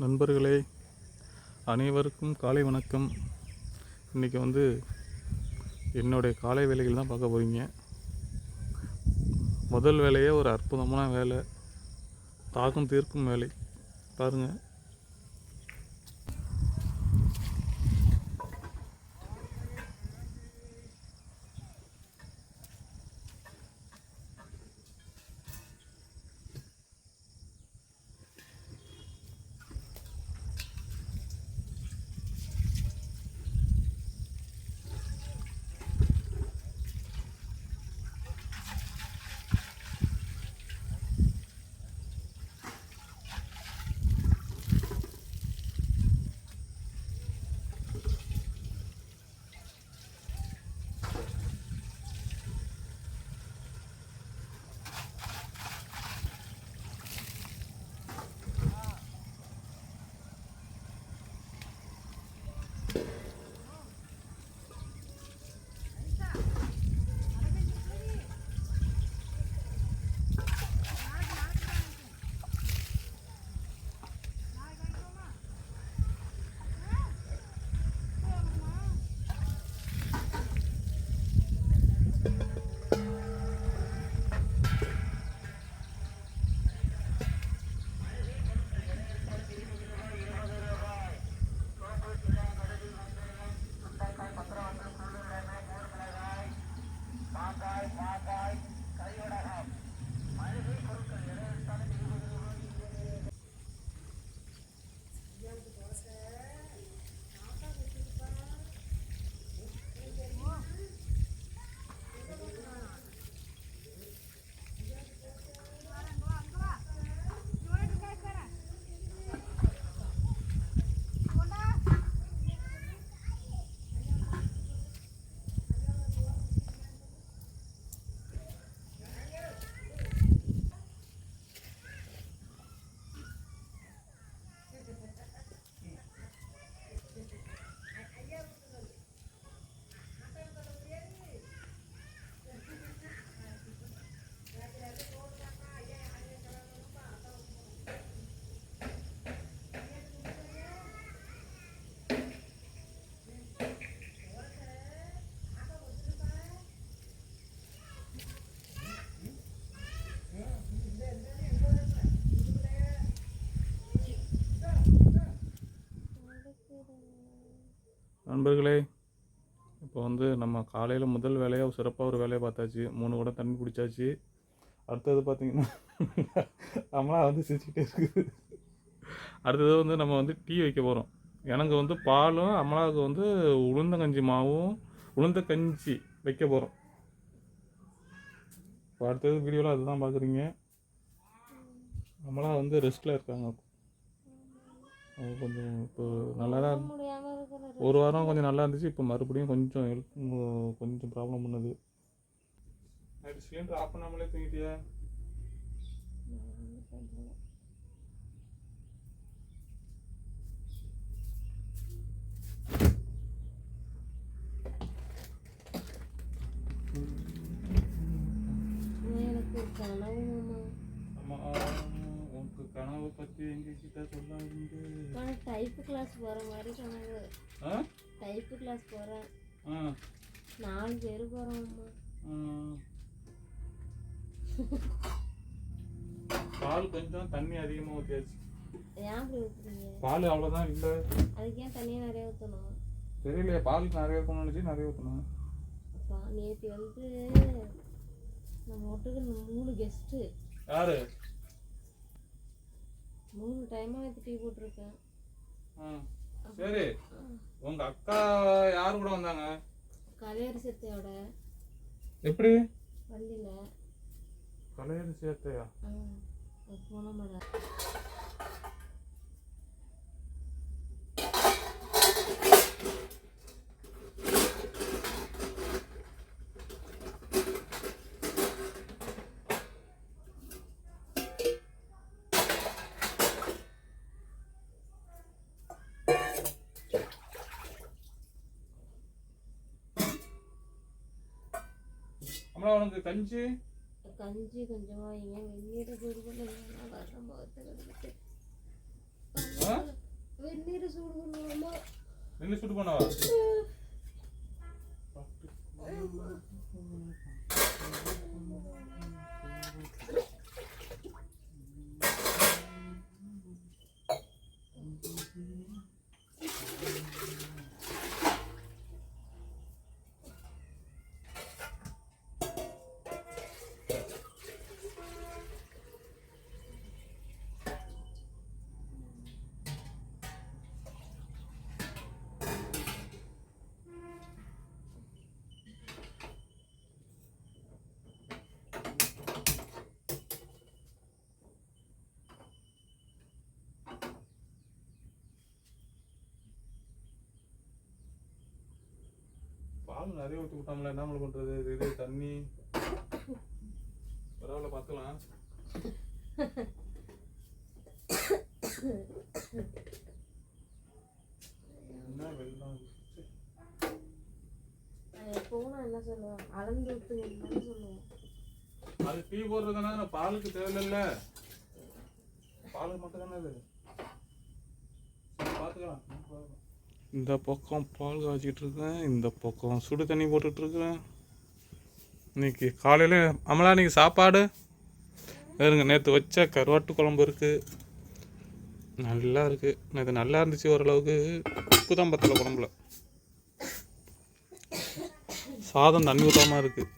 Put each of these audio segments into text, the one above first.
நண்பர்களே அனைவருக்கும் காலை வணக்கம். இன்றைக்கி வந்து என்னுடைய காலை வேலைகள் தான் பார்க்க போகிறீங்க முதல் வேலையே ஒரு அற்புதமான வேலை. தாகம் தீர்க்கும் வேலை. பாருங்கள் நண்பர்களே இப்போ வந்து நம்ம காலையில் முதல் வேலையாக சிறப்பாக ஒரு வேலையை பார்த்தாச்சு. மூணு குடம் தண்ணி பிடிச்சாச்சு அடுத்தது பார்த்திங்கன்னா நம்மளாம் வந்து சிரிச்சுக்கிட்டே இருக்குது. அடுத்தது வந்து நம்ம வந்து டீ வைக்க போகிறோம் எனக்கு வந்து பாலும் அமலாவுக்கு வந்து உளுந்தங்கஞ்சி மாவும் உளுந்த கஞ்சி வைக்க போகிறோம் இப்போ அடுத்தது வீடியோவில் அதுதான் பார்க்குறீங்க. அமலா வந்து ரெஸ்ட்டில் இருக்காங்க. கொஞ்சம் இப்போ நல்லா தான் ஒரு வாரம் கொஞ்சம் நல்லா இருந்துச்சு இப்போ மறுபடியும் கொஞ்சம் ஹெல்ப் கொஞ்சம் ப்ராப்ளம் பண்ணுது. சிலிண்டர் ஆஃப் பண்ணாமலே தூங்கிட்டியா? பற்றி எங்ககிட்ட நான் டைப்பு கிளாஸ் போகிற மாதிரி ஆ? டைப்பு கிளாஸ் போகிறேன் நாலு பேர் போகிறோம்மா. பால் கொஞ்சம் தண்ணி அதிகமாக ஊற்றியாச்சு ஏன் அப்படி ஊற்றுறீங்க பால் அவ்வளோதான் இல்லை. அதுக்கு ஏன் தண்ணியாக நிறைய ஊற்றணும் தெரியலையே பால் நிறைய இருக்கணும்னு நினச்சி நிறைய ஊற்றணும் நேற்று வந்து நம்ம வீட்டுக்கு மூணு கெஸ்ட்டு யாரு? மூணு டைமாக நேற்று டீ போட்டிருக்கேன். ஆ சரி. உங்க அக்கா யார் கூட வந்தாங்க? கலையரி சத்தையோட எப்படி வண்டியில் கலையரி சேர்த்தையா போன அம்மா உனக்கு கஞ்சி? கஞ்சி கொஞ்சம் வாங்க. வெந்நீர் சூடு பண்ணுங்க வர முகத்தை கண்டுக்கிட்டு வெந்நீர் சூடு பண்ணுவோமா வெந்நீர் சூடு பண்ணவா? பால் நிறைய ஊற்றி விட்டோம்ல என்ன பண்றது? இது தண்ணி. பரவாயில்ல பார்த்துக்கலாம். என்ன வெள்ளம்? நான் என்ன சொல்லுவேன் அளந்து அது டீ போடுறதுனா பாலுக்கு தேவையில்ல. பாலுக்கு மட்டும் தானே அது பார்த்துக்கலாம். இந்த பக்கம் பால் காய்ச்சிட்டு இருக்கேன் இந்த பக்கம் சுடு தண்ணி போட்டுட்ருக்குறேன் இன்றைக்கி இன்னைக்கு காலையில் அமலா இன்றைக்கி சாப்பாடு? வேறுங்க நேற்று வச்ச கருவாட்டு குழம்பு இருக்குது நல்லா இருக்குது நேற்று நல்லா இருந்துச்சு ஓரளவுக்கு. உப்பு தான் பத்தலை குழம்புல. சாதம் தண்ணி ஊற்றாமல் இருக்குது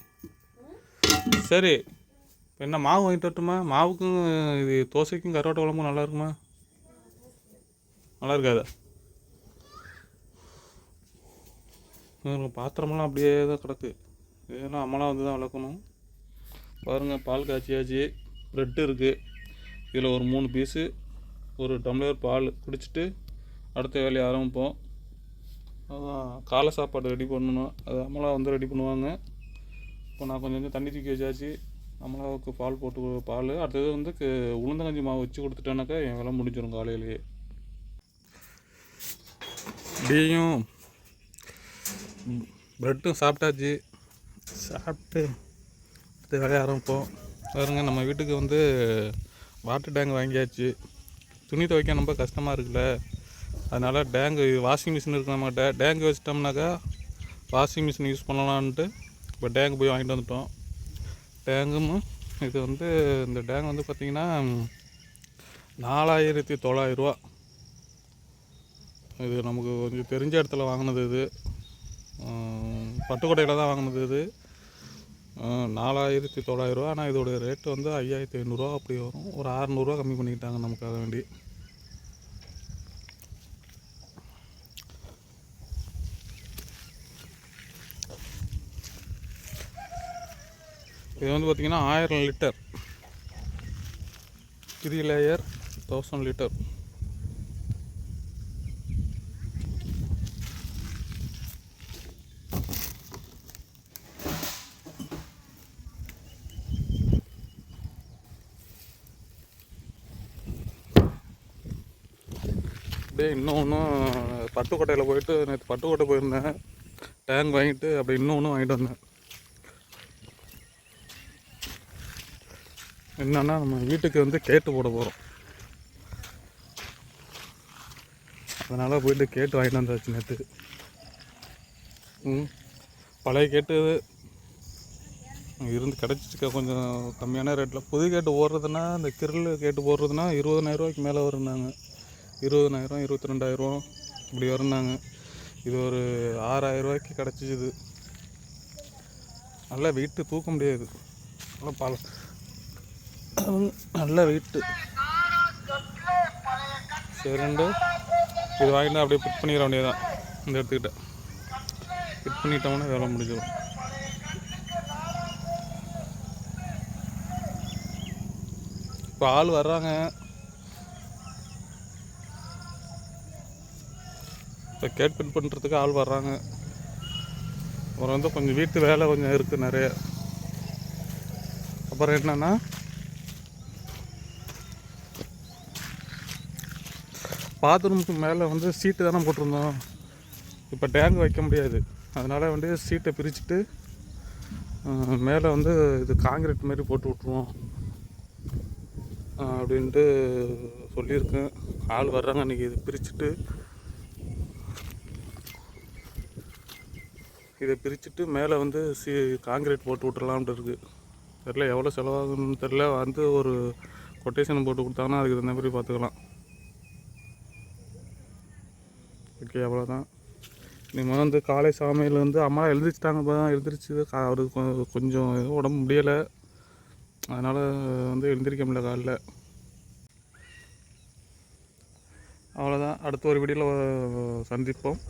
சரி இப்போ என்ன மாவு வாங்கிட்டு வரட்டுமா? மாவுக்கும் இது தோசைக்கும் கருவாட்டு குழம்பும் நல்லா இருக்குமா? நல்லா இருக்காதா? பாருங்க, பாத்திரமெல்லாம் அப்படியே தான் கிடக்கு. இதெல்லாம் அம்மலாம் வந்து தான் விளக்கணும். பாருங்கள் பால் காய்ச்சியாச்சு. ப்ரெட்டு இருக்குது இதில் ஒரு மூணு பீஸு ஒரு டம்ளர் பால் குடிச்சிட்டு அடுத்த வேலையை ஆரம்பிப்போம். அதான் காலை சாப்பாடு ரெடி பண்ணணும். அது அம்மலா வந்து ரெடி பண்ணுவாங்க. இப்போ நான் கொஞ்சம் கொஞ்சம் தண்ணி தூக்கி வச்சாச்சு. அமலாவுக்கு பால் போட்டு பால். அடுத்தது வந்து உளுந்தங்கஞ்சி மாவு வச்சு கொடுத்துட்டேனாக்கா என் வேலை முடிஞ்சிடும் காலையிலேயே. டீயும் ப்ரெட்டும் சாப்பிட்டாச்சு. சாப்பிட்டு அடுத்து விளைய ஆரம்பிப்போம். பாருங்க நம்ம வீட்டுக்கு வந்து வாட்டர் டேங்க் வாங்கியாச்சு. துணி துவைக்க ரொம்ப கஷ்டமாக இருக்குல்ல. அதனால் டேங்கு வாஷிங் மிஷின் இருக்கு நம்மகிட்ட. டேங்கு வச்சிட்டோம்னாக்கா வாஷிங் மிஷின் யூஸ் பண்ணலான்ட்டு இப்போ டேங்கு போய் வாங்கிட்டு வந்துட்டோம். டேங்கும் இது வந்து இந்த டேங்க் வந்து பார்த்திங்கன்னா நாலாயிரத்தி தொள்ளாயிரரூவா இது நமக்கு கொஞ்சம் தெரிஞ்ச இடத்துல வாங்கினது இது. பட்டுக்கோட்டையில் தான் வாங்கினது இது. நாலாயிரத்தி தொள்ளாயிரரூவா ஆனால் இதோடைய ரேட்டு வந்து ஐயாயிரத்தி ஐநூறுரூவா அப்படி வரும். ஒரு அறநூறுவா கம்மி பண்ணிக்கிட்டாங்க நமக்காக வேண்டி. இது வந்து பார்த்திங்கன்னா ஆயிரம் litre. Three layer thousand litre. அப்படியே இன்னொன்றும் பட்டுக்கோட்டையில் போயிட்டு நேற்று பட்டுக்கோட்டை போயிருந்தேன். டேங்க் வாங்கிட்டு அப்படி இன்னொன்றும் வாங்கிட்டு வந்தேன். என்னென்னா நம்ம வீட்டுக்கு வந்து கேட்டு போட போகிறோம் அதனால் போயிட்டு கேட்டு வாங்கிட்டு வந்தாச்சு நேற்று ம் பழைய கேட்டு இருந்து கிடச்சிச்சுக்க கொஞ்சம் கம்மியான ரேட்டில் புது கேட்டு போடுறதுன்னா இந்த கிரில் கேட்டு போடுறதுன்னா இருபதனாயிரரூவாய்க்கு மேலே வருந்தாங்க இருபதனாயிரம் இருபத்தி ரெண்டாயிரம் இப்படி வருந்தாங்க இது ஒரு ஆறாயிரரூவாய்க்கு கிடச்சிது. நல்லா வெயிட்டு தூக்க முடியாது. நல்லா பல நல்ல வெயிட்டு சரிண்டு இது வாங்கிட்டு அப்படியே ஃபிட் பண்ணிட வேண்டியதான் இந்த இடத்துக்கிட்ட ஃபிட் பண்ணிட்டோம்னா வேலை முடிஞ்சிடும். இப்போ ஆள் வர்றாங்க. இப்போ கேட் பண்ணுறதுக்கு ஆள் வர்றாங்க. அப்புறம் வந்து கொஞ்சம் வீட்டு வேலை கொஞ்சம் இருக்குது நிறைய. அப்புறம் என்னென்னா பாத்ரூமுக்கு மேலே வந்து சீட்டு தானே போட்டிருந்தோம். இப்போ டேங்க் வைக்க முடியாது. அதனால் வந்து சீட்டை பிரிச்சுட்டு மேலே வந்து இது காங்கிரீட் மாதிரி போட்டு விட்ருவோம் அப்படின்ட்டு சொல்லியிருக்கேன். ஆள் வர்றாங்க அன்றைக்கி இது பிரிச்சுட்டு இதை பிரிச்சுட்டு மேலே வந்து சி காங்கிரீட் போட்டு விட்டுறலாம்ட்டு இருக்குது தெரில எவ்வளோ செலவாகும்னு தெரில வந்து ஒரு கொட்டேஷன் போட்டு கொடுத்தாங்கன்னா அதுக்கு தகுந்த மாதிரி பார்த்துக்கலாம். ஓகே அவ்வளோதான். இனிமேல் வந்து காலை சாமையில் வந்து அம்மா எழுந்திரிச்சிட்டாங்க இப்போ தான் எழுந்திரிச்சு. அவருக்கு கொஞ்சம் உடம்பு முடியலை. அதனால் வந்து எழுந்திரிக்க முடியல காலைல. அவ்வளோதான். அடுத்த ஒரு வீடியோவில் சந்திப்போம்.